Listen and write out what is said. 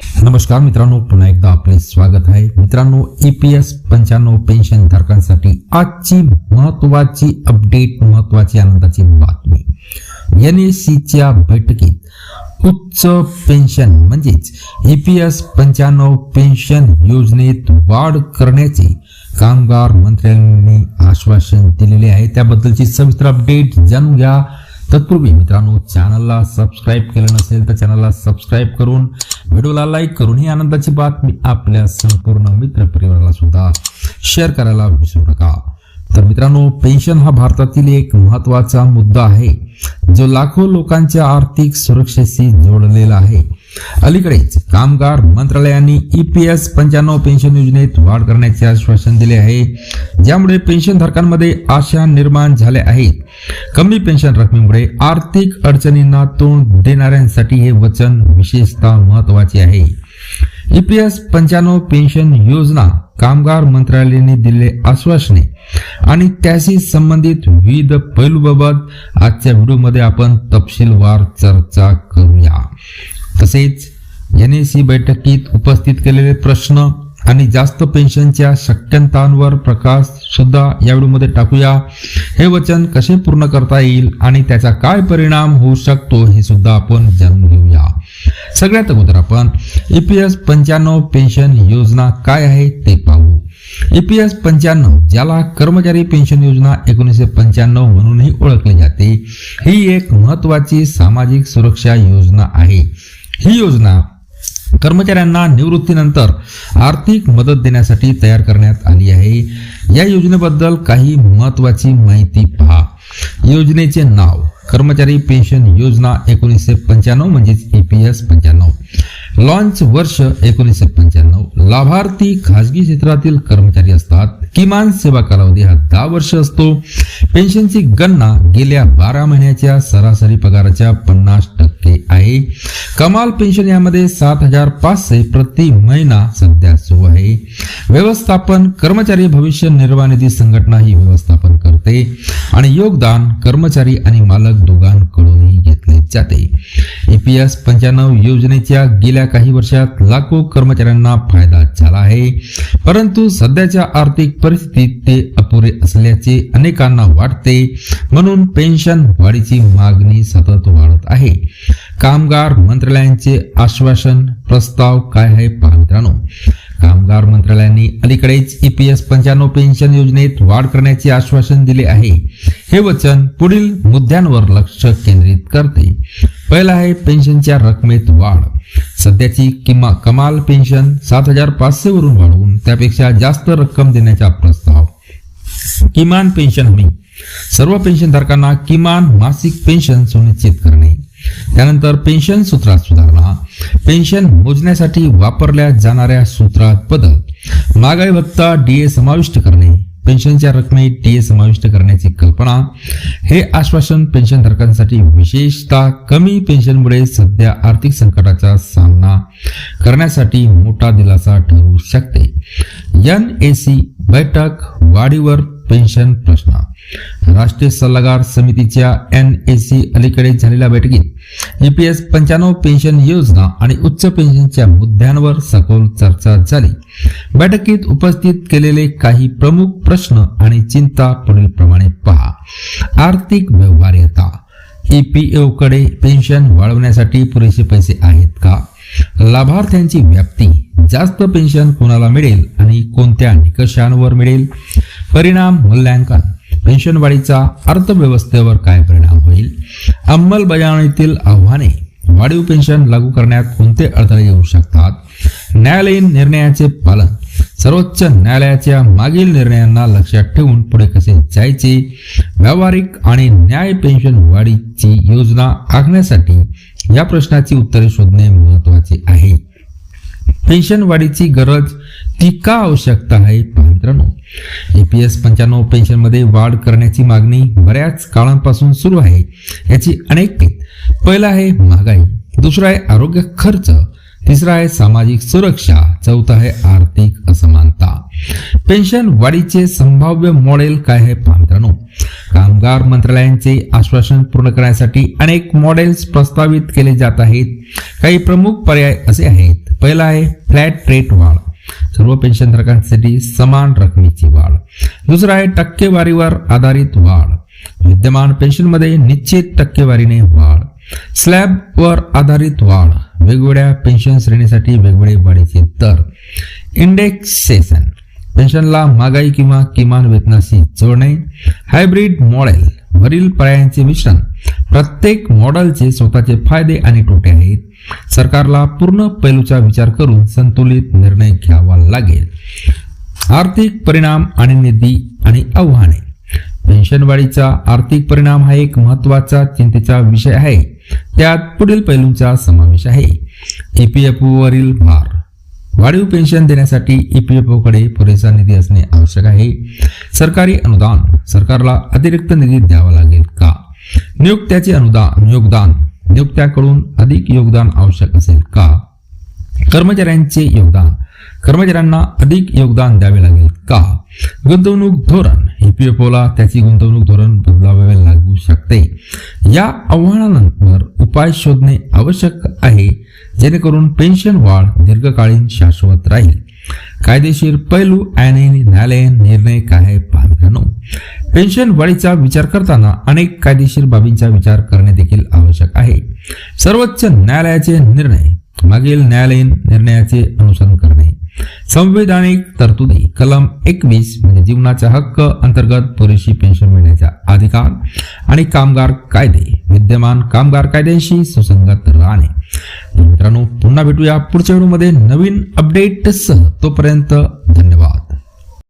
नमस्कार मित्रांनो पुन्हा एकदा आपले स्वागत आहे. मित्रांनो ईपीएस पंच्याण्णव पेन्शन धारकांसाठी आजची महत्वाची अपडेट महत्वाची आनंदाची बातमी. एन एस सीच्या बैठकीत उच्च पेन्शन म्हणजेच ईपीएस पंच्याण्णव पेन्शन योजनेत वाढ करण्याचे कामगार मंत्र्यांनी आश्वासन दिलेले आहे. त्याबद्दलची सविस्तर अपडेट जाणून घ्या. तत्पूर्वी मित्रांनो चॅनलला सबस्क्राईब केलं नसेल तर चॅनलला सबस्क्राईब करून व्हिडिओला लाईक करून ही आनंदाची बातमी आपल्या संपूर्ण मित्रपरिवाराला सुद्धा शेअर करायला विसरू नका. तर मित्रांनो पेन्शन हा भारतातील एक महत्त्वाचा मुद्दा आहे जो लाखो लोकांच्या आर्थिक सुरक्षेशी जोडलेला आहे. अलीकडेच कामगार मंत्रालयाने ईपीएस पंच्याण्णव पेन्शन योजनेत वाढ करण्याचे आश्वासन दिले आहे. ज्यामुळे पेन्शनधारकांमध्ये आशा निर्माण झाल्या आहेत. कमी पेन्शन रकमेमुळे आर्थिक अडचणींना तोंड देणाऱ्यांसाठी हे वचन विशेषतः महत्त्वाचे आहे. ईपीएस पंच्याण्णव पेन्शन योजना कामगार मंत्रालयाने दिलेले आश्वासने आणि त्याशी संबंधित विविध पैलूबाबत आजच्या व्हिडिओमध्ये आपण तपशीलवार चर्चा करूया. तसेच एन एस सी बैठकीत उपस्थित केलेले प्रश्न आणि जास्त पेन्शनच्या शक्यतांवर प्रकाश सुद्धा या व्हिडिओमध्ये टाकूया. हे वचन कसे पूर्ण करता येईल आणि त्याचा काय परिणाम होऊ शकतो हे सुद्धा आपण जाणून घेऊया. सगळ्यात अगोदर आपण ईपीएस पंच्याण्णव पेन्शन योजना काय आहे ते पाहू. ईपीएस पंच्याण्णव ज्याला कर्मचारी पेन्शन योजना एकोणीसशे पंच्याण्णव म्हणूनही ओळखली जाते ही एक महत्वाची सामाजिक सुरक्षा योजना आहे. ही योजना कर्मचाऱ्यांना निवृत्तीनंतर आर्थिक मदत देण्यासाठी तयार करण्यात आली आहे. या योजनेबद्दल काही महत्वाची माहिती पहा. योजनेचे नाव कर्मचारी पेन्शन योजना एकोणीसशे पंच्याण्णव म्हणजेच ए पी एस पंच्याण्णव. लॉन्च वर्ष एकोणीसशे पंच्याण्णव. लाभार्थी खाजगी क्षेत्रातील कर्मचारी असतात. किमान सेवा कालावधी हा दहा वर्ष असतो. पेन्शनची गणना गेल्या बारा महिन्याच्या सरासरी पगाराच्या पन्नास टक्के आहे. कमाल पेन्शन यामध्ये सात हजार पाचशे प्रति महिना सध्या सुरू आहे. व्यवस्थापन कर्मचारी भविष्य निर्वाह निधी संघटना ही व्यवस्थापन करते. आणि योगदान कर्मचारी आणि मालक दोघांकडूनही घेतले जाते. ईपीएस पंच्याण्णव योजनेच्या गेल्या काही वर्षात लाखो कर्मचाऱ्यांना फायदा झाला आहे. परंतु सध्याच्या आर्थिक परिस्थितीत ते अपुरे असल्याचे अनेकांना वाटते. म्हणून पेन्शन वाढीची मागणी सतत वाढत आहे. कामगार मंत्रालयांचे आश्वासन प्रस्ताव काय आहे पहा मित्रांनो. कामगार मंत्रालयाने अलीकडेच ईपीएस पंच्याण्णव पेन्शन योजनेत वाढ करण्याचे आश्वासन दिले आहे. हे वचन पुढील मुद्द्यांवर लक्ष केंद्रित करते. पहिला आहे पेन्शनच्या रकमेत वाढ. सध्याची किमा कमाल पेन्शन सात हजार पाचशे वरून वाढवून त्यापेक्षा जास्त रक्कम देण्याचा प्रस्ताव. किमान पेन्शन हमी. सर्व पेन्शनधारकांना किमान मासिक पेन्शन सुनिश्चित करणे. त्यानंतर पेन्शन सूत्रात सुधारणा. पेन्शन मोजण्यासाठी वापरल्या जाणाऱ्या सूत्रात बदल. महागाई भत्ता डीए समाविष्ट करणे पेन्शनच्या रकमेत डीए समाविष्ट करण्याची कल्पना हे आश्वासन पेन्शनधारकांसाठी विशेषतः कमी पेन्शनमुळे सध्या आर्थिक संकटाचा सामना करण्यासाठी मोठा दिलासा ठरू शकते. एन ए सी बैठक वाढीवर पेन्शन प्रश्न राष्ट्रीय सल्लागार समितीच्या एन ए सी अलीकडे झालेल्या बैठकीत ईपीएस पंच्याण्णव पेन्शन योजना आणि उच्च पेन्शनच्या मुद्द्यांवर सखोल चर्चा झाली. बैठकीत उपस्थित केलेले काही प्रमुख प्रश्न आणि चिंता पुढीलप्रमाणे पहा. आर्थिक व्यवहार्यता. ईपीओकडे पेन्शन वाढवण्यासाठी पुरेसे पैसे आहेत का? लाभार्थ्यांची व्याप्ती. जास्त पेन्शन कोणाला मिळेल आणि कोणत्या निकषांवर मिळेल? परिणाम मूल्यांकन. पेन्शन वाढीचा अर्थव्यवस्थेवर काय परिणाम होईल? अंमलबजावणीतील आव्हाने. वाढीव पेन्शन लागू करण्यात कोणते अडथळे येऊ शकतात? न्यायालयीन निर्णयाचे पालन. सर्वोच्च न्यायालयाच्या मागील निर्णयांना लक्षात ठेवून पुढे कसे जायचे? व्यावहारिक आणि न्याय पेन्शन वाढीची योजना आखण्यासाठी या प्रश्नाची उत्तरे शोधणे महत्त्वाचे आहे. पेन्शन वाढीची गरज ती का आवश्यकता आहे? ए पी एस पंच्याण्णव पेन्शनमध्ये वाढ करण्याची मागणी बऱ्याच काळांपासून सुरू आहे. याची अनेक पहिला आहे महागाई. दुसरा आहे आरोग्य खर्च. तिसरा आहे सामाजिक सुरक्षा. चौथा आहे आर्थिक असमानता. पेन्शन वाढीचे संभाव्य मॉडेल काय आहे पहा मित्रांनो. कामगार मंत्रालयांचे आश्वासन पूर्ण करण्यासाठी अनेक मॉडेल्स प्रस्तावित केले जात आहेत. काही प्रमुख पर्याय असे आहेत. पहिला आहे फ्लॅट रेट वाढ. सर्व पेन्शनधारकांसाठी समान रकमेची वाढ. दुसरा आहे टक्केवारीवर आधारित वाढ. विद्यमान पेन्शनमध्ये निश्चित टक्केवारीने वाढ. स्लॅबवर आधारित वाढ. वेगवेगळ्या पेन्शन श्रेणीसाठी वेगवेगळे वाढीचे दर. इंडेक्सेशन. पेन्शनला महागाई किंवा किमान वेतनाशी जोडणे. Hybrid model. वरील पर्यायांचे मिश्रण. प्रत्येक मॉडेलचे स्वतःचे फायदे आणि तोटे आहेत. सरकारला पूर्ण पैलूचा विचार करून संतुलित निर्णय घ्यावा लागेल. आर्थिक परिणाम आणि निधी आणि आव्हाने. पेन्शनवाढीचा आर्थिक परिणाम हा एक महत्त्वाचा चिंतेचा विषय आहे. त्यात पुढील पैलूंचा समावेश आहे. ईपीएफओ वरील भार. वाढीव पेन्शन देण्यासाठी ईपीएफओ कडे पुरेसा निधी असणे आवश्यक आहे. सरकारी अनुदान. सरकारला अतिरिक्त निधी द्यावा लागेल का? नियुक्त्याचे अनुदान योगदान. नियुक्त्याकडून अधिक योगदान आवश्यक असेल का? कर्मचाऱ्यांचे योगदान. कर्मचाऱ्यांना अधिक योगदान द्यावे लागेल का? गुंतवणूक धोरण. ईपीएफओला त्याची गुंतवणूक धोरण बदलावे लागू शकते. या आव्हानानंतर उपाय शोधणे आवश्यक आहे जेणेकरून पेन्शन वाढ दीर्घकालीन शाश्वत राहील. कायदेशीर पैलू आणि न्यायालयीन निर्णय काय आहे मित्रांनो पेन्शन वाढीचा विचार करताना अनेक कायदेशीर बाबींचा विचार करणे देखील आवश्यक आहे. सर्वोच्च न्यायालयाचे निर्णय मागील न्यायालयीन निर्णयाचे अनुसरण करणे संवैधानिक तरतुदी कलम एकवीस म्हणजे जीवनाचा हक्क अंतर्गत पुरेशी पेन्शन मिळण्याचा अधिकार आणि कामगार कायदे विद्यमान कामगार कायद्यांशी सुसंगत राहणे. मित्रांनो पुन्हा भेटूया पुढच्या व्हिडिओमध्ये नवीन अपडेटसह तोपर्यंत धन्यवाद.